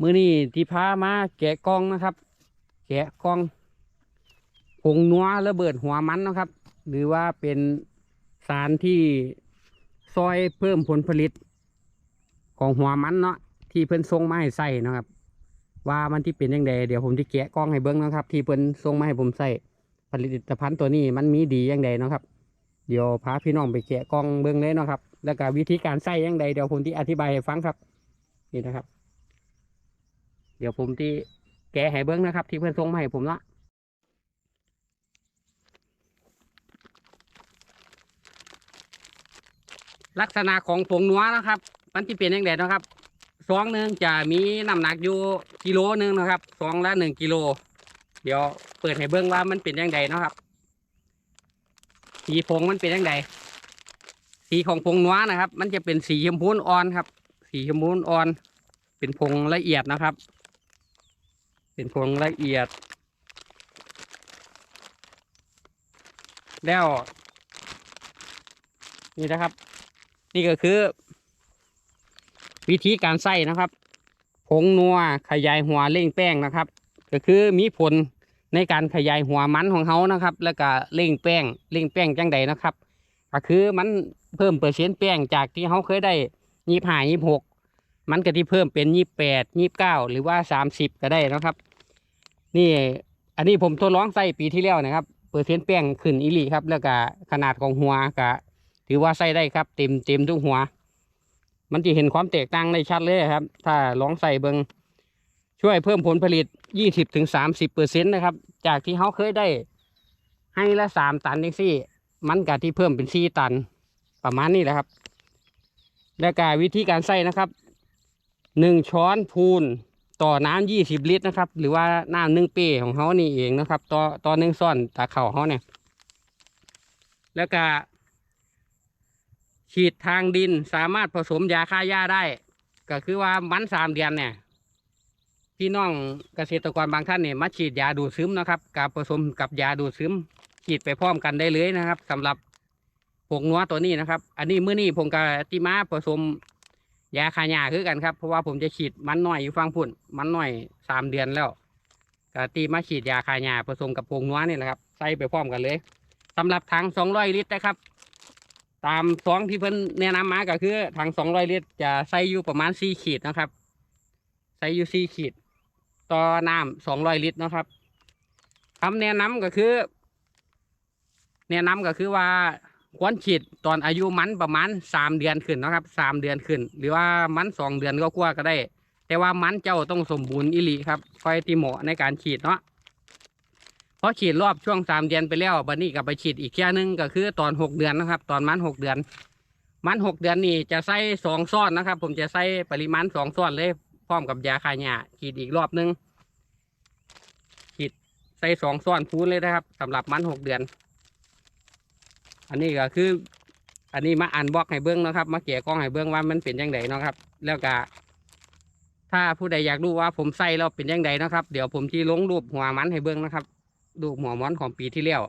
มื้อนี้ที่พามาแกะกล่องนะครับ แกะกล่องผงนัวระเบิดหัวมันนะครับ หรือว่าเป็นสารที่ซอยเพิ่มผลผลิต ของหัวมันเนาะที่เพิ่นส่งมาให้ใส่นะครับ ว่ามันที่เป็นยังไงเดี๋ยวผมจะแกะกล้องให้เบิ้งนะครับ ที่เพิ่นส่งมาให้ผมใส่ผลิตภัณฑ์ตัวนี้มันมีดียังไงนะครับ เดี๋ยวพาพี่น้องไปแกะกล้องเบิ้งเลยนะครับ แล้วก็วิธีการใส่ยังไงเดี๋ยวผมที่อธิบายให้ฟังครับ นี่นะครับ เดี๋ยวผมที่แกะให้เบิ้งนะครับ ที่เพื่อนส่งมาให้ผมเนาะลักษณะของผงนัวนะครับ มันที่เป็นยังไงนะครับซองหนึ่งจะมีน้ำหนักอยู่กิโลหนึ่งนะครับซองละหนึ่งกิโล เดี๋ยวเปิดให้เบิ้งว่ามันเป็นยังไงนะครับ สีผงมันเป็นยังไงสีของผงนัวนะครับ มันจะเป็นสีชมพูอ่อนครับ สีชมพูอ่อน เป็นผงละเอียดนะครับ เป็นผงละเอียด แล้ว นี่นะครับ นี่ก็คือ วิธีการใส่นะครับ ผงนัวขยายหัวเร่งแป้งนะครับ ก็คือมีผลในการขยายหัวมันของเขานะครับ แล้วก็เร่งแป้งเร่งแป้งจังใดนะครับ ก็คือมันเพิ่มเปอร์เซ็นต์แป้งจากที่เขาเคยได้ยี่ห้ายี่หก มันก็ที่เพิ่มเป็นยี่แปดยี่เก้าหรือว่าสามสิบก็ได้นะครับ นี่อันนี้ผมทดลองใส่ปีที่แล้วนะครับเปอร์เซ็นต์แป้งขึ้นอีหลีครับ แล้วก็ขนาดของหัวก็ถือว่าใส่ได้ครับเต็มเต็มทุกหัว มันจะเห็นความแตกต่างได้ชัดเลยครับ ถ้าลองใส่เบิงช่วยเพิ่มผลผลิต 20ถึง30เปอร์เซ็นต์นะครับ จากที่เขาเคยได้ให้ละสามตันเองสิมันกะที่เพิ่มเป็นสี่ตัน ประมาณนี้แหละครับ และกาวิธีการใส่นะครับ หนึ่งช้อนพูนต่อน้ำยี่สิบลิตรนะครับ หรือว่าน้ำหนึ่งเป้ของเขานี่เองนะครับ ต่อต่อหนึ่งซ่อนตาเข่าเขาเนี่ย แล้วก็ฉีดทางดินสามารถผสมยาฆ่าหญ้าได้ ก็คือว่ามันสามเดือนเนี่ยพี่น้องเกษตรกรบางท่านเนี่ยมาฉีดยาดูดซึมนะครับกับผสมกับยาดูดซึม ฉีดไปพร้อมกันได้เลยนะครับสำหรับผงนัวตัวนี้นะครับ อันนี้มื้อนี้ผมกับติมาผสม ยาคาหญ้าคือกันครับเพราะว่าผมจะฉีดมันหน้อยอยู่ฟังพุ่น มันหน้อยสามเดือนแล้วกติมาฉีดยาคาหญ้าผสมกับผงนัวนี่แหละครับใส่ไปพร้อมกันเลยสำหรับถังสองร้อยลิตรนะครับ ตามซองที่เพิ่นแนะนำมาก็คือถังสองร้อยลิตร จะใส่อยู่ประมาณสี่ขีดนะครับใส่อยู่สี่ขีด ต่อน้ำสองร้อยลิตรนะครับคำแนะนำก็คือ แนะนำก็คือว่า ควรฉีดตอนอายุมันประมาณสามเดือนขึ้นนะครับสามเดือนขึ้น หรือว่ามันสองเดือนก็กว่าก็ได้ แต่ว่ามันเจ้าต้องสมบูรณ์อิลีครับค่อยที่เหมาะในการฉีดเนาะพอฉีดรอบช่วงสามเดือนไปแล้วบัดนี้ก็ไปฉีดอีกแค่นึงก็คือตอนหกเดือนนะครับ ตอนมันหกเดือน มันหกเดือนนี่จะใส่สองซ้อนนะครับ ผมจะใส่ปริมาณสองซ้อนเลยพร้อมกับยาคายาฉีดอีกรอบนึงฉีดใส่สองซ้อนพูนเลยนะครับสำหรับมันหกเดือน อันนี้ก็คือ อันนี้มาอ่านบล็อกให้เบิ้องนะครับ มาเกี่ยกล้องให้เบิ้องว่ามันเป็นยังไงเนาะครับ แล้วก็ถ้าผู้ใดอยากรู้ว่าผมใส่แล้วเป็นยังไงนะครับ เดี๋ยวผมที่ลงรูปหัวมันให้เบิ้องนะครับรูปหัวมันของปีที่แล้ว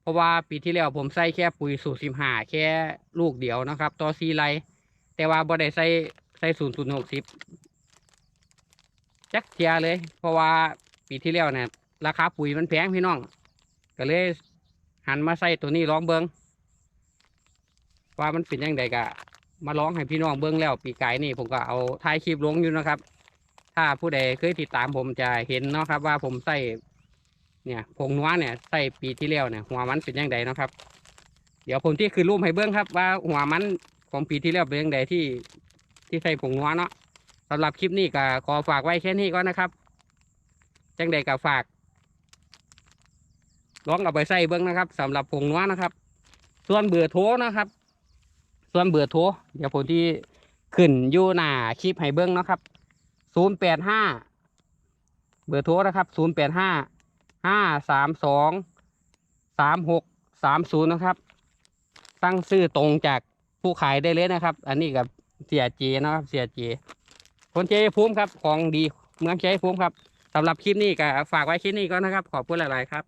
เพราะว่าปีที่แล้วผมใส่แค่ปุ๋ยสูตรสิบห้าแค่ลูกเดียวนะครับ ต่อซีไรแต่ว่าบ่ได้ใส่ใส่ศูนย์ศูนย์หกสิบจักเทียเลย เพราะว่าปีที่แล้วเนี่ยราคาปุ๋ยมันแพงพี่น้อง ก็เลยหันมาใส่ตัวนี้ลองเบิง ว่ามันเป็นยังไงกะมาลองให้พี่น้องเบิงแล้ว ปีกายนี่ผมก็เอาถ่ายคลิปลงอยู่นะครับ ถ้าผู้ใดเคยติดตามผมจะเห็นเนาะครับ ว่าผมใส่เนี่ยผงนัวเนี่ยใส่ปีที่แล้วเนี่ยหัวมันเป็นยังไงนะครับ เดี๋ยวผมที่คือรูปให้เบิ้องครับ ว่าหัวมันของปีที่แล้วเป็นยังไงที่ที่ใส่ผงนัวเนาะสำหรับคลิปนี้ก็ขอฝากไว้แค่นี้ก่อนนะครับจังใดก็ฝากลองเอาไปใส่เบิ้องนะครับสำหรับผงนัวนะครับ ส่วนเบื่อโทนะครับ ส่วนเบือร์โทรเดี๋ยวผมที่ขึ้นอยู่หน้าคลิปให้เบิ้งนะครับศูนย์แปดห้าเบอร์โทรนะครับศูนย์แปดห้าห้าสามสองสามหกสามศูนย์นะครับ ตั้งซื้อตรงจากผู้ขายได้เลยนะครับ อันนี้กับเสียเจนะครับเสียเจคนชัยภูมิครับของดีเมืองชัยภูมิครับสำหรับคลิปนี้ก็ฝากไว้คลิปนี้ก็นะครับ ขอบคุณหลาย ๆ ครับ